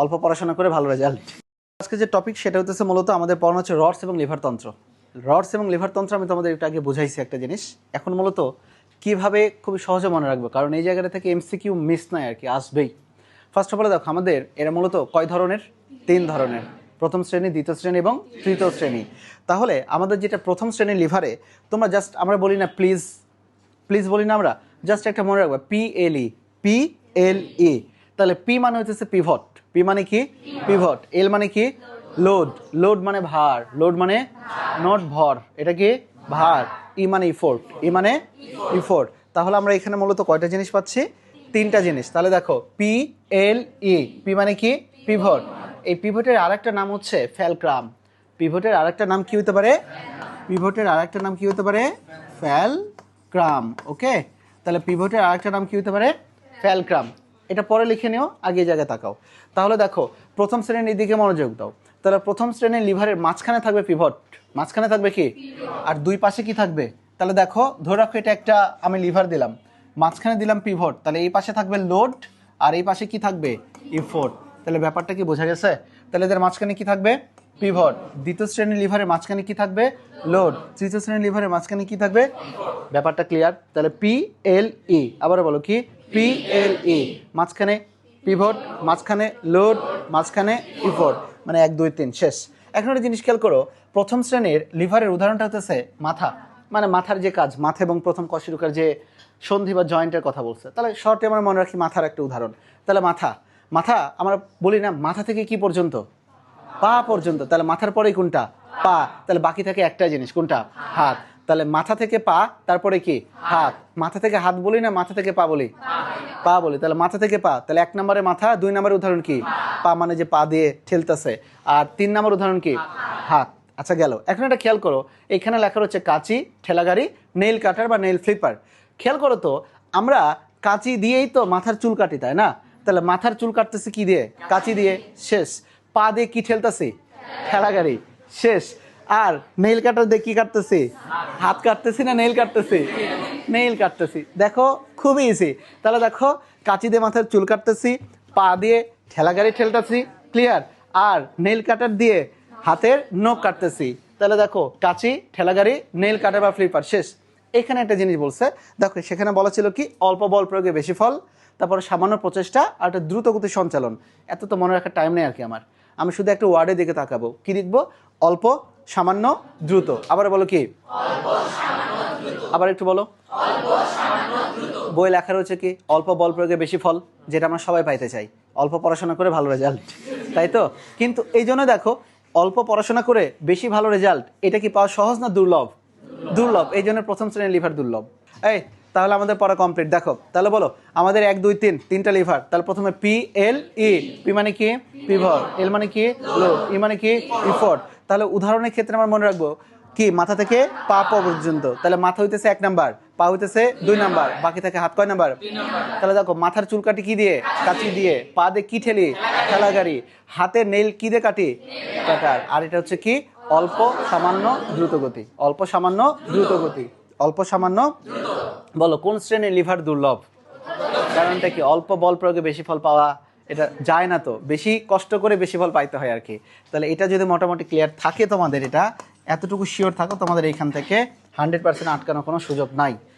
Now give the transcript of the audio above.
অল্প পড়াশোনা করে ভালো রেজাল্ট আজকে যে টপিক সেটা হচ্ছে মূলত আমাদের পড়ানো হচ্ছে রডস এবং লিভার তন্ত্র। রডস এবং লিভার তন্ত্র আমি তোমাদের একটু আগে বুঝাইছি একটা জিনিস। এখন মূলত কীভাবে খুবই সহজে মনে রাখব, কারণ এই জায়গাটা থেকে এমসিকিউ মিস নাই আর কি, আসবেই। ফার্স্ট অফ অল দেখো, আমাদের এরা মূলত কয় ধরনের? তিন ধরনের। প্রথম শ্রেণি, দ্বিতীয় শ্রেণি এবং তৃতীয় শ্রেণি। তাহলে আমাদের যেটা প্রথম শ্রেণির লিভারে, তোমরা জাস্ট আমরা বলি না প্লিজ প্লিজ বলি না আমরা জাস্ট একটা মনে রাখবা P L E P L ই তাহলে পি মানে হচ্ছে পিভট পি মানে কি? পিভট এল মানে কি? লোড লোড মানে ভার। লোড মানে নট ভর। এটা কি? ভার। ই মানে ইফোর্ট ই মানে ইফোর্ট তাহলে আমরা এখানে মূলত কয়টা জিনিস পাচ্ছি? তিনটা জিনিস। তাহলে দেখো পি এল ই পি মানে কি? পিভট এই পিভটের আরেকটা নাম হচ্ছে ফ্যালক্রাম পিভটের আরেকটা নাম কি হতে পারে? পিভটের আরেকটা নাম কি হতে পারে? ফ্যালক্রাম ওকে তাহলে পিভটের আরেকটা নাম কি হতে পারে? ফ্যালক্রাম এটা পরে লিখে নিও আগে জায়গায় তাকাও। তাহলে দেখো, প্রথম শ্রেণির দিকে মনোযোগ দাও। তাহলে প্রথম শ্রেণির লিভারের মাঝখানে থাকবে পিভট মাঝখানে থাকবে কি? আর দুই পাশে কি থাকবে? তাহলে দেখো, ধরে রাখো এটা একটা আমি লিভার দিলাম। মাঝখানে দিলাম পিভট তাহলে এই পাশে থাকবে লোড আর এই পাশে কি থাকবে? ইফোর্ট তাহলে ব্যাপারটা কি বোঝা গেছে? তাহলে এদের মাঝখানে কি থাকবে? পিভট দ্বিতীয় শ্রেণির লিভারের মাঝখানে কি থাকবে? লোড তৃতীয় শ্রেণির লিভারের মাঝখানে কি থাকবে? ব্যাপারটা ক্লিয়ার তাহলে পি এল ই আবার বলো কি? পি এল ই মাঝখানে পিভট মাঝখানে লোড মাঝখানে ইফোর্ট মানে এক, দুই, তিন, শেষ। এখন একটা জিনিস খেয়াল করো, প্রথম শ্রেণির লিভারের উদাহরণটা হতেছে মাথা। মানে মাথার যে কাজ, মাথা এবং প্রথম কশিরুকার যে সন্ধি বা জয়েন্টের কথা বলছে। তাহলে শর্টে আমরা মনে রাখি মাথার একটা উদাহরণ। তাহলে মাথা। মাথা, আমরা বলি না, মাথা থেকে কি পর্যন্ত? পা পর্যন্ত। তাহলে মাথার পরেই কোনটা? পা। তাহলে বাকি থাকে একটা জিনিস, কোনটা? হাত। তাহলে মাথা থেকে পা তারপরে কি? হাত। মাথা থেকে হাত বলি না মাথা থেকে পা বলি? পা বলি তাহলে মাথা থেকে পা। তাহলে এক নম্বরে মাথা দুই নম্বরের উদাহরণ কি? পা। মানে যে পা দিয়ে ঠেলতেছে। আর তিন নম্বর উদাহরণ কি? হাত। আচ্ছা গেল। এখন একটা খেয়াল করো। এখানে লেখা হচ্ছে কাঁচি ঠেলাগাড়ি নেইল কাটার বা নেইল ফ্লিপার। খেয়াল করো তো আমরা কাঁচি দিয়েই তো মাথার চুল কাটি তাই না? তাহলে মাথার চুল কাটতেছি কি দিয়ে? কাঁচি দিয়ে। শেষ। পা দিয়ে কি ঠেলতেছি? ঠেলাগাড়ি। শেষ। আর নেইল কাটার দিয়ে কি কাটতেছি? হাত কাটতেছি না নেইল কাটতেছি? নেইল কাটতেছি। দেখো খুবই ইজি তাহলে দেখো, কাঁচি দিয়ে মাথার চুল কাটতেছি, পা দিয়ে ঠেলাগাড়ি ঠেলতেছি ক্লিয়ার আর নেইল কাটার দিয়ে হাতের নখ কাটতেছি। তাহলে দেখো, কাঁচি, ঠেলাগাড়ি নেইল কাটার বা ফ্লিপার শেষ। এখানে একটা জিনিস বলছে, দেখো, সেখানে বলা ছিল কি, অল্প বল প্রয়োগে বেশি ফল, তারপরে সামান্য প্রচেষ্টা আর একটা দ্রুতগতি সঞ্চালন। এত তো মনে রাখার টাইম নেই আর কি আমার। আমি শুধু একটা ওয়ার্ডের দিকে তাকাবো। কি লিখব? অল্প সামান্য দ্রুত। আবার বলো কি? আবার একটু বলো। বই লেখা রয়েছে কি? অল্প বল প্রয়োগে বেশি ফল, যেটা আমরা সবাই পাইতে চাই। অল্প পড়াশোনা করে ভালো রেজাল্ট তাই তো? কিন্তু এই জন্য দেখো, অল্প পড়াশোনা করে বেশি ভালো রেজাল্ট এটা কি পাওয়া সহজ না দুর্লভ? দুর্লভ। এই জন্য প্রথম শ্রেণির লিভার দুর্লভ। এই তাহলে আমাদের পড়া কমপ্লিট দেখো, তাহলে বলো, আমাদের এক, দুই, তিন, তিনটা লিভার তাহলে প্রথমে পি এল ই পি মানে কি? পিভর এল মানে কি? লো ই মানে কি? ইফোর্ট তাহলে উদাহরণের ক্ষেত্রে আমার মনে রাখব, কি? মাথা থেকে পা পর্যন্ত। তাহলে মাথা হইতেছে এক নাম্বার পা হইতেছে দুই নাম্বার বাকি থাকে হাত কয় নাম্বার তাহলে দেখো, মাথার চুল কাটি কি দিয়ে? কাচি দিয়ে। পা দিয়ে কি ঠেলি? ঠেলা গাড়ি। হাতে নেল কি দিয়ে কাটি? কাটার। আর এটা হচ্ছে কি? অল্প সামান্য দ্রুত গতি অল্প সামান্য দ্রুত গতি অল্প সামান্য বলো, কোন শ্রেণির লিভার দুর্লভ? কারণটা কি? অল্প বল প্রয়োগে বেশি ফল পাওয়া, এটা যায় না তো। বেশি কষ্ট করে বেশি ফল পাইতে হয় আর কি। তাহলে এটা যদি মোটামুটি ক্লিয়ার থাকে তোমাদের, এটা এতটুকু শিওর থাকো, তোমাদের এইখান থেকে হান্ড্রেড পার্সেন্ট আটকানোর কোনো সুযোগ নাই।